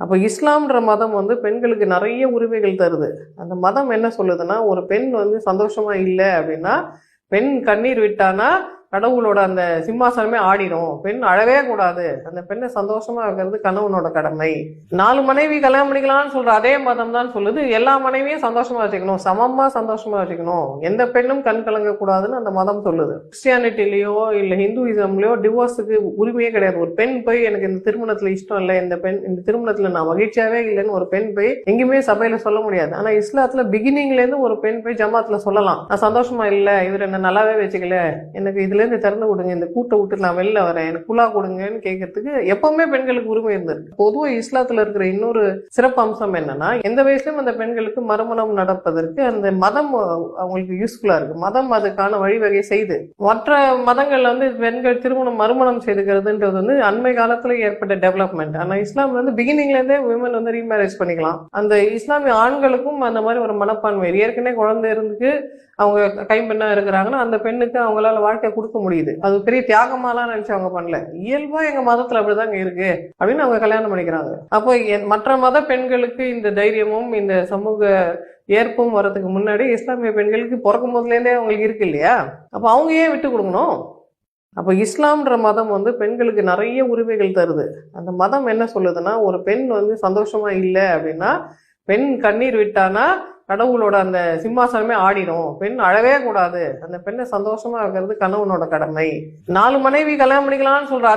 அப்போ இஸ்லாம்ன்ற மதம் வந்து பெண்களுக்கு நிறைய உரிமைகள் தருது. அந்த மதம் என்ன சொல்லுதுன்னா ஒரு பெண் வந்து சந்தோஷமா இல்லை அப்படின்னா பெண் கண்ணீர் விட்டானா கடவுளோட அந்த சிம்மாசனமே ஆடிடும் பெண் அழவே கூடாது. அந்த பெண்ணை சந்தோஷமா இருக்கிறது கணவனோட கடமை. நாலு மனைவி கல்யாணம் பண்ணிக்கலாம்னு சொல்ற அதே மதம் தான் சொல்லுது. எல்லா மனைவியும் சந்தோஷமா வச்சுக்கணும். சமமா சந்தோஷமா வச்சுக்கணும். எந்த பெண்ணும் கண் கலங்க கூடாதுன்னு அந்த மதம் சொல்லுது. கிறிஸ்டியானிட்டிலயோ இல்ல ஹிந்துவிசம்லயோ டிவோர்ஸுக்கு உரிமையே கிடையாது. ஒரு பெண் போய் எனக்கு இந்த திருமணத்துல இஷ்டம் இல்லை இந்த பெண் இந்த திருமணத்துல நான் மகிழ்ச்சியாவே இல்லைன்னு ஒரு பெண் போய் எங்கேயுமே சபையில சொல்ல முடியாது. ஆனா இஸ்லாத்துல பிகினிங்ல இருந்து ஒரு பெண் போய் ஜமாத்துல சொல்லலாம். நான் சந்தோஷமா இல்ல இவர் என்ன நல்லாவே வச்சுக்கல எனக்கு இதுல இருந்து திறந்து கொடுங்க. இந்த கூட்டை விட்டு நான் வெளில வரேன். எனக்கு குலா கொடுங்கன்னு கேட்கறதுக்கு எப்பவுமே பெண்களுக்கு உரிமை இருந்திருக்கு. பொதுவா இஸ்லாத்துல இருக்கிற இன்னொரு சிறப்பு அம்சம் என்னன்னா எந்த வயசுலயும் அந்த பெண்களுக்கு மறுமணம் நடப்பதற்கு அந்த மதம் அவங்களுக்கு யூஸ்ஃபுல்லா இருக்கு. மதம் அதுக்கான வழிவகை செய்து மற்ற மதங்கள்ல வந்து பெண்கள் திருமணம் மறுமணம் செய்துக்கிறதுன்றது வந்து அண்மை காலத்துல ஏற்பட்ட டெவலப்மெண்ட் ஆனா இஸ்லாம் வந்து பிகினிங்ல இருந்தே விமன் வந்து ரீமேரேஜ் பண்ணிக்கலாம். அந்த இஸ்லாமிய ஆண்களுக்கும் அந்த மாதிரி ஒரு மனப்பான்மை ஏற்கனவே குழந்தை இருந்து அவங்க கைம்பெண்ணா இருக்கிறாங்கன்னா அந்த பெண்ணுக்கு அவங்களால வாழ்க்கை கொடுக்க முடியுது. அது பெரிய தியாகமாலாம் நினைச்சு அவங்க பண்ணல. இயல்பா எங்க மதத்துல அப்படிதாங்க இருக்கு அப்படின்னு அவங்க கல்யாணம் பண்ணிக்கிறாங்க. அப்போ என்- மற்ற மத பெண்களுக்கு இந்த தைரியமும் இந்த சமூக ஏற்பும் வர்றதுக்கு முன்னாடி இஸ்லாமிய பெண்களுக்கு பிறக்கும் போதுலேருந்தே அவங்களுக்கு இருக்கு இல்லையா? அப்போ அவங்க ஏன் விட்டு கொடுக்கணும்? அப்போ இஸ்லாம்ன்ற மதம் வந்து பெண்களுக்கு நிறைய உரிமைகள் தருது. அந்த மதம் என்ன சொல்லுதுன்னா ஒரு பெண் வந்து சந்தோஷமா இல்லை அப்படின்னா பெண் கண்ணீர் விட்டானா கடவுளோட அந்த சிம்மாசனமே ஆடிடும். பெண் அழவே கூடாது. அந்த பெண்ணை சந்தோஷமா இருக்கிறது கணவனோட கடமை. நாலு மனைவி கல்யாணம் பண்ணிக்கலாம்னு சொல்ற